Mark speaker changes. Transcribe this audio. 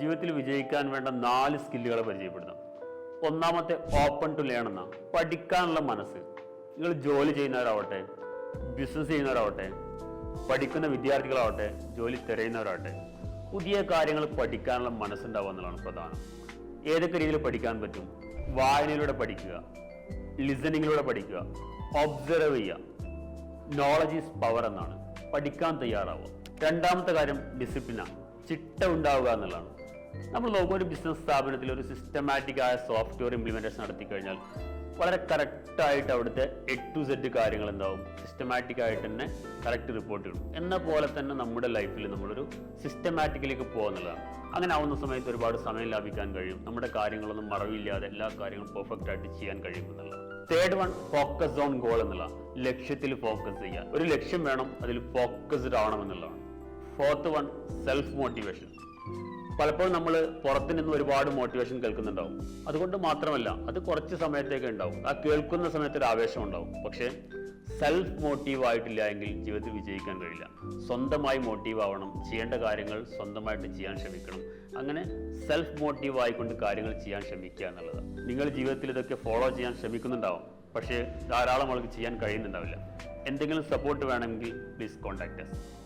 Speaker 1: ജീവിതത്തിൽ വിജയിക്കാൻ വേണ്ട നാല് സ്കില്ലുകളെ പരിചയപ്പെടുത്താം. ഒന്നാമത്തെ ഓപ്പൺ ടു ലേൺ എന്ന പഠിക്കാനുള്ള മനസ്സ്. നിങ്ങൾ ജോലി ചെയ്യുന്നവരാവട്ടെ ബിസിനസ് ചെയ്യുന്നവരാവട്ടെ പഠിക്കുന്ന വിദ്യാർത്ഥികളാവട്ടെ ജോലി തിരയുന്നവരാവട്ടെ പുതിയ കാര്യങ്ങൾ പഠിക്കാനുള്ള മനസ്സുണ്ടാവുക എന്നുള്ളതാണ് പ്രധാനം. ഏതൊക്കെ രീതിയിൽ പഠിക്കാൻ പറ്റും? വായനയിലൂടെ പഠിക്കുക ലിസണിങ്ങിലൂടെ പഠിക്കുക ഒബ്സർവ് ചെയ്യുക. നോളജ് ഈസ് പവർ എന്നാണ്. പഠിക്കാൻ തയ്യാറാവുക. രണ്ടാമത്തെ കാര്യം ഡിസിപ്ലിനാണ് ചിട്ട ഉണ്ടാവുക എന്നുള്ളതാണ്. നമ്മൾ നോക്കുമ്പോൾ ഒരു ബിസിനസ് സ്ഥാപനത്തിൽ ഒരു സിസ്റ്റമാറ്റിക് ആയ സോഫ്റ്റ്വെയർ ഇംപ്ലിമെന്റേഷൻ നടത്തി കഴിഞ്ഞാൽ വളരെ കറക്റ്റായിട്ട് അവിടുത്തെ എ ടു സെഡ് കാര്യങ്ങൾ എന്താവും സിസ്റ്റമാറ്റിക് ആയിട്ട് തന്നെ കറക്റ്റ് റിപ്പോർട്ട് കിട്ടും എന്ന പോലെ തന്നെ നമ്മുടെ ലൈഫിൽ നമ്മളൊരു സിസ്റ്റമാറ്റിക്കിലേക്ക് പോകുന്നതാണ് അങ്ങനെ ആവുന്ന സമയത്ത് ഒരുപാട് സമയം ലാഭിക്കാൻ കഴിയും. നമ്മുടെ കാര്യങ്ങളൊന്നും മറവില്ലാതെ എല്ലാ കാര്യങ്ങളും പെർഫെക്റ്റ് ആയിട്ട് ചെയ്യാൻ കഴിയും എന്നുള്ളതാണ്. Third one focus on goal എന്നുള്ള ലക്ഷ്യത്തിൽ ഫോക്കസ് ചെയ്യുക. ഒരു ലക്ഷ്യം വേണം അതിൽ ഫോക്കസ്ഡ് ആവണം എന്നുള്ളതാണ്. ഫോർത്ത് വൺ സെൽഫ് മോട്ടിവേഷൻ പലപ്പോഴും നമ്മൾ പുറത്തു നിന്ന് ഒരുപാട് മോട്ടിവേഷൻ കേൾക്കുന്നുണ്ടാവും. അതുകൊണ്ട് മാത്രമല്ല അത് കുറച്ച് സമയത്തേക്ക് ഉണ്ടാവും. ആ കേൾക്കുന്ന സമയത്ത് ഒരു ആവേശം ഉണ്ടാവും. പക്ഷേ സെൽഫ് മോട്ടീവ് ആയിട്ടില്ല എങ്കിൽ ജീവിതത്തിൽ വിജയിക്കാൻ കഴിയില്ല. സ്വന്തമായി മോട്ടീവ് ആവണം ചെയ്യേണ്ട കാര്യങ്ങൾ സ്വന്തമായിട്ട് ചെയ്യാൻ ശ്രമിക്കണം. അങ്ങനെ സെൽഫ് മോട്ടീവ് ആയിക്കൊണ്ട് കാര്യങ്ങൾ ചെയ്യാൻ ശ്രമിക്കുക എന്നുള്ളത്. നിങ്ങൾ ജീവിതത്തിൽ ഇതൊക്കെ ഫോളോ ചെയ്യാൻ ശ്രമിക്കുന്നുണ്ടാവും. പക്ഷേ ധാരാളം ആൾക്ക് ചെയ്യാൻ കഴിയുന്നുണ്ടാവില്ല. എന്തെങ്കിലും സപ്പോർട്ട് വേണമെങ്കിൽ പ്ലീസ് കോൺടാക്ട് us.